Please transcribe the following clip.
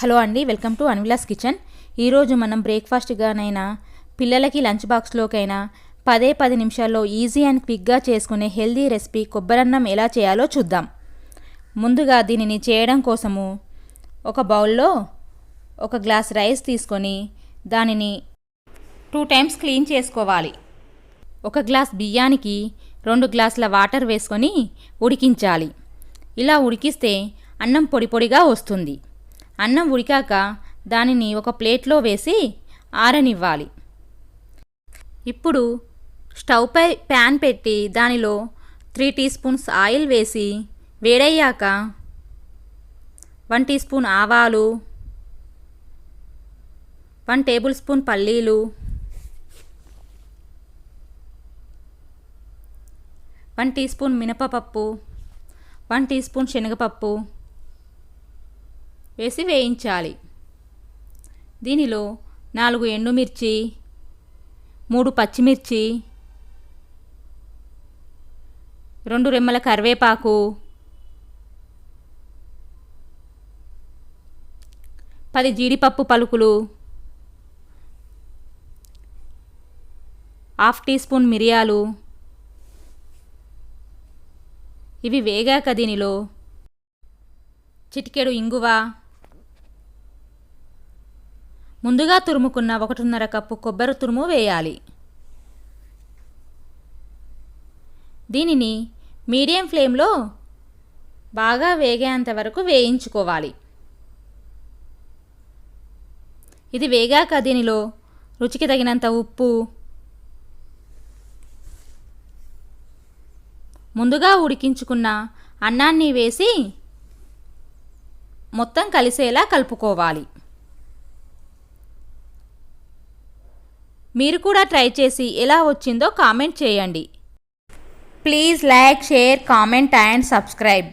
Hello అండి welcome to అన్విలాస్ kitchen. ఈరోజు మనం బ్రేక్ఫాస్ట్గానైనా పిల్లలకి లంచ్ బాక్స్లోకైనా పదే పది నిమిషాల్లో ఈజీ అండ్ క్విక్గా చేసుకునే హెల్దీ రెసిపీ కొబ్బరన్నం ఎలా చేయాలో చూద్దాం. ముందుగా దీనిని చేయడం కోసము ఒక బౌల్లో ఒక గ్లాస్ రైస్ తీసుకొని దానిని టూ టైమ్స్ క్లీన్ చేసుకోవాలి. ఒక గ్లాస్ బియ్యానికి రెండు గ్లాసుల వాటర్ వేసుకొని ఉడికించాలి. ఇలా ఉడికిస్తే అన్నం పొడి పొడిగా వస్తుంది. అన్నం ఉడికాక దానిని ఒక ప్లేట్లో వేసి ఆరనివ్వాలి. ఇప్పుడు స్టవ్పై ప్యాన్ పెట్టి దానిలో త్రీ టీ స్పూన్స్ ఆయిల్ వేసి వేడయ్యాక వన్ టీ స్పూన్ ఆవాలు వన్ టేబుల్ స్పూన్ పల్లీలు వన్ టీ స్పూన్ మినపపప్పు వన్ టీ స్పూన్ శనగపప్పు వేసి వేయించాలి. దీనిలో నాలుగు ఎండుమిర్చి మూడు పచ్చిమిర్చి రెండు రెమ్మల కరివేపాకు పది జీడిపప్పు పలుకులు హాఫ్ టీ స్పూన్ మిరియాలు. ఇవి వేగాక దీనిలో చిటికెడు ఇంగువ ముందుగా తురుముకున్న ఒకటిన్నర కప్పు కొబ్బరి తురుము వేయాలి. దీనిని మీడియం ఫ్లేమ్లో బాగా వేగేంత వరకు వేయించుకోవాలి. ఇది వేగాక దీనిలో రుచికి తగినంత ఉప్పు ముందుగా ఉడికించుకున్న అన్నాన్ని వేసి మొత్తం కలిసేలా కలుపుకోవాలి. మీరు కూడా ట్రై చేసి ఎలా వచ్చిందో కామెంట్ చేయండి. Please like share comment and subscribe.